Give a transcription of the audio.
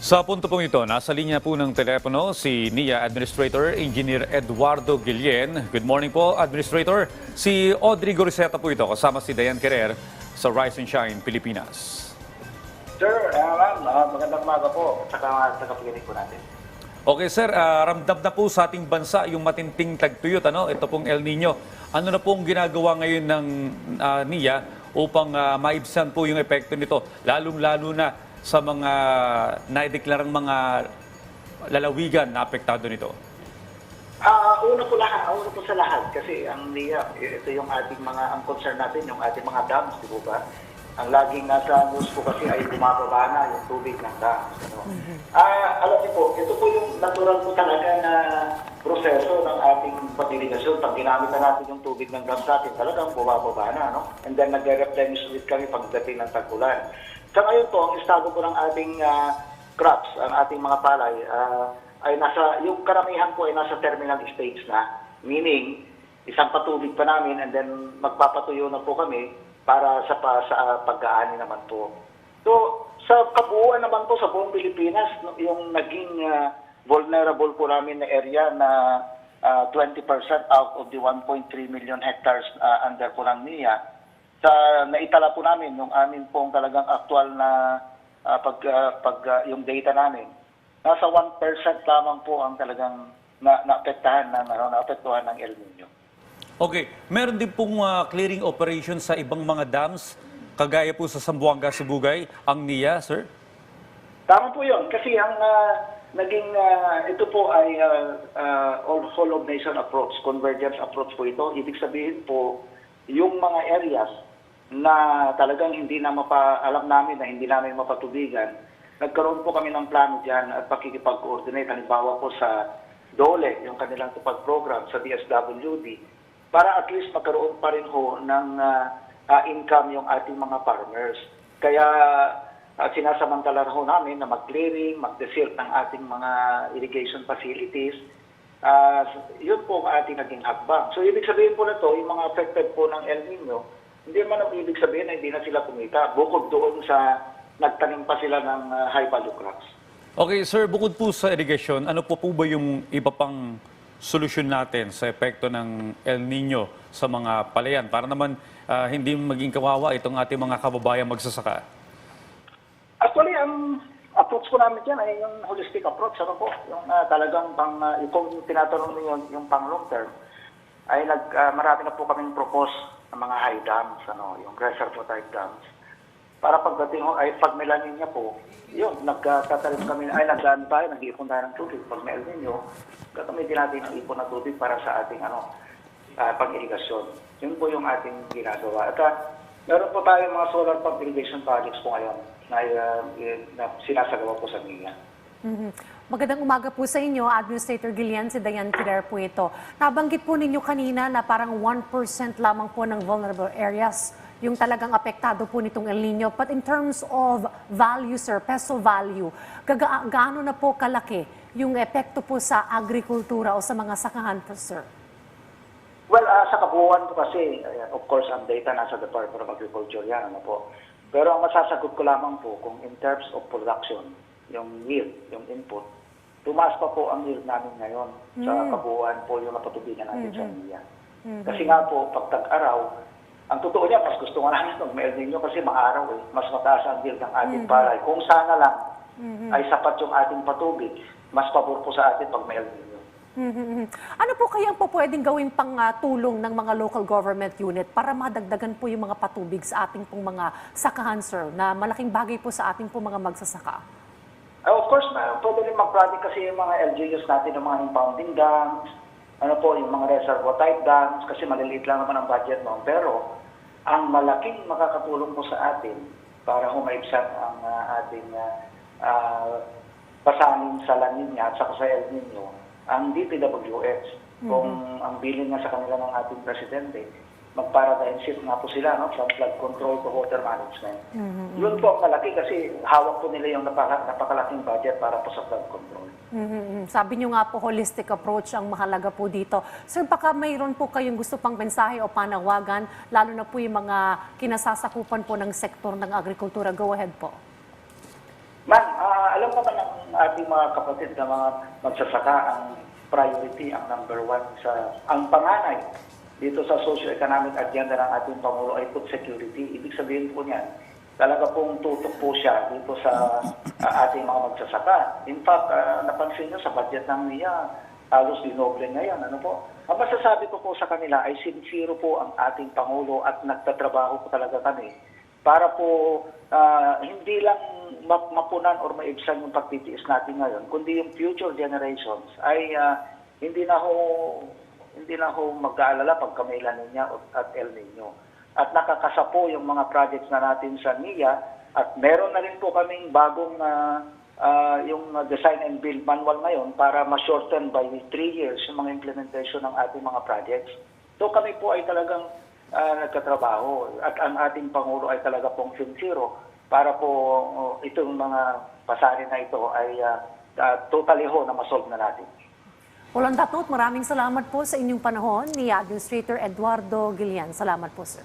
Sa punto pong ito, nasa linya po ng telepono si NIA Administrator Engineer Eduardo Guillen. Good morning po, Administrator. Si Audrey Goriseta po ito, kasama si Dayan Querer sa Rise and Shine, Pilipinas. Sir, uh, ma'am, ah, magandang umaga po sa tagapaginig po natin. Okay sir, ah, ramdam na po sa ating bansa yung matinting tagtuyot, ano? ito pong El Nino. Ano na pong ginagawa ngayon ng ah, NIA upang ah, maibsan po yung epekto nito, lalong-lalo na sa mga naideklarang mga lalawigan na apektado nito? Ah, una po lahat, una po sa lahat kasi ang NIA, ito yung ating mga ang concern natin, yung ating mga dams, di po ba? Ang laging nasa news po kasi ay bumababa na yung tubig ng dams. Ano? Ah, alam niyo po, ito po yung natural po talaga na proseso ng ating pag-irigasyon. Pag ginamit na natin yung tubig ng dams natin, talagang bumababa na. No? And then nagre-replenish ulit kami pagdating ng tag-ulan. Sa ngayon po, ang estado po ng ating ah, crops, ang ating mga palay, ah, ay nasa, yung karamihan po ay nasa terminal stage na. Meaning, isang patubig pa namin and then magpapatuyo na po kami para sa, pa, sa pag-aani naman po. So, sa kabuuan naman po sa buong Pilipinas, yung naging ah, vulnerable po namin na area na ah, 20% out of the 1.3 million hectares ah, under po ng NIA, sa naitala po namin yung amin pong talagang aktual na ah, pag, ah, pag ah, yung data namin, nasa 1% lamang po ang talagang na, naapektahan ng ano, naapektuhan ng El Nino. Okay, meron din pong ah, clearing operation sa ibang mga dams, kagaya po sa Sambuanga, Sibugay, ang NIA, sir? Tama po yun. Kasi ang ah, naging, ah, ito po ay ah, ah, all whole of nation approach, convergence approach po ito. Ibig sabihin po, yung mga areas na talagang hindi na mapa, alam namin na hindi namin mapatubigan, nagkaroon po kami ng plano dyan at pakikipag-coordinate. Halimbawa po sa DOLE, yung kanilang tupad program sa DSWD, para at least magkaroon pa rin ho ng ah, ah, income yung ating mga farmers. Kaya at sinasamantala ho namin na mag-clearing, mag-desert ng ating mga irrigation facilities. Ah, yun po ang ating naging hakbang. So, ibig sabihin po na to, yung mga affected po ng El Nino, hindi man ang ibig sabihin na hindi na sila kumita. Bukod doon sa nagtanim pa sila ng ah, high value crops. Okay, sir, bukod po sa irrigation, ano po po ba yung iba pang solusyon natin sa epekto ng El Nino sa mga palayan para naman ah, hindi maging kawawa itong ating mga kababayan magsasaka? Actually, ang approach ko namin dyan ay yung holistic approach. Ano po? Yung ah, talagang pang, uh, kung tinatanong niyo yung, yung pang long term, ay nag, ah, marami na po kaming propose ng mga high dams, ano, yung reservoir type dams. Para pagdating ay pag may La Nina po, yun, nagtatalim kami, ay nagdaan tayo, nag-iipon tayo ng tubig. Pag may El Nino, gagamitin natin ang ipon na tubig para sa ating ano, ah, pang-irigasyon. Yun po yung ating ginagawa. At ah, meron po tayo mga solar pump irrigation projects po ngayon na, eh, na sinasagawa po sa NIA. Mhm. Magandang umaga po sa inyo, Administrator Gillian, si Diane Kirer po ito. Nabanggit po ninyo kanina na parang 1% lamang po ng vulnerable areas yung talagang apektado po nitong El Nino. But in terms of value, sir, peso value, gaga- gaano na po kalaki yung epekto po sa agrikultura o sa mga sakahan po, sir? Well, ah, sa kabuuan po kasi, eh, of course, ang data nasa Department of Agriculture yan, ano po. Pero ang masasagot ko lamang po, kung in terms of production, yung yield, yung input, tumaas pa po ang yield namin ngayon sa kabuuan po yung napatubigan natin sa NIA. Kasi nga po, pag tag-araw, ang totoo niya, mas gusto nga namin ng El Nino kasi maaraw eh. Mas mataas ang yield ng ating palay. Kung sana lang ay sapat yung ating patubig, mas pabor po sa atin pag may El Nino. Mhm. Ano po kaya po pwedeng gawin pang ah, tulong ng mga local government unit para madagdagan po yung mga patubig sa ating pong mga sakahan, sir, na malaking bagay po sa ating pong mga magsasaka? Uh, course, na, pwede rin mag-project kasi yung mga LGUs natin, yung mga impounding dams, ano po, yung mga reservoir type dams, kasi maliliit lang naman ang budget noon. Pero, ang malaking makakatulong po sa atin para humaibsan ang ah, ating uh, uh, pasanin sa La Nina at saka sa El Nino, ang DPWH. Kung ang bilin nga sa kanila ng ating presidente, mag-paradigm shift nga po sila no, from flood control to water management. Yun po ang malaki kasi hawak po nila yung napaka, napakalaking budget para po sa flood control. Mhm. Sabi niyo nga po, holistic approach ang mahalaga po dito. Sir, baka mayroon po kayong gusto pang mensahe o panawagan, lalo na po yung mga kinasasakupan po ng sektor ng agrikultura. Go ahead po. Ma'am, ah, alam naman ng ating mga kapatid na mga magsasaka ang priority, ang number one sa, ang panganay dito sa socio-economic agenda ng ating Pangulo ay food security. Ibig sabihin po niyan, talaga pong tutok po siya dito sa ah, ating mga magsasaka. In fact, ah, napansin niyo sa budget ng NIA, halos dinoble niya yan. Ano po? Ang masasabi ko po sa kanila ay sincere po ang ating Pangulo at nagtatrabaho po talaga kami para po ah, hindi lang ma- mapunan or maibsan yung pagtitiis natin ngayon, kundi yung future generations ay ah, hindi na ho hindi na ho mag-aalala pagka may La Nina at El Nino. At nakakasa po yung mga projects na natin sa NIA at meron na rin po kaming bagong ah, ah, yung ah, design and build manual ngayon para ma-shorten by 3 years yung mga implementation ng ating mga projects. So kami po ay talagang ah, nagkatrabaho at ang ating Pangulo ay talaga pong sincero para po oh, itong mga pasari na ito ay ah, ah, totally ho na masolve na natin. Walang datot, maraming salamat po sa inyong panahon ni Administrator Eduardo Gilian. Salamat po, sir.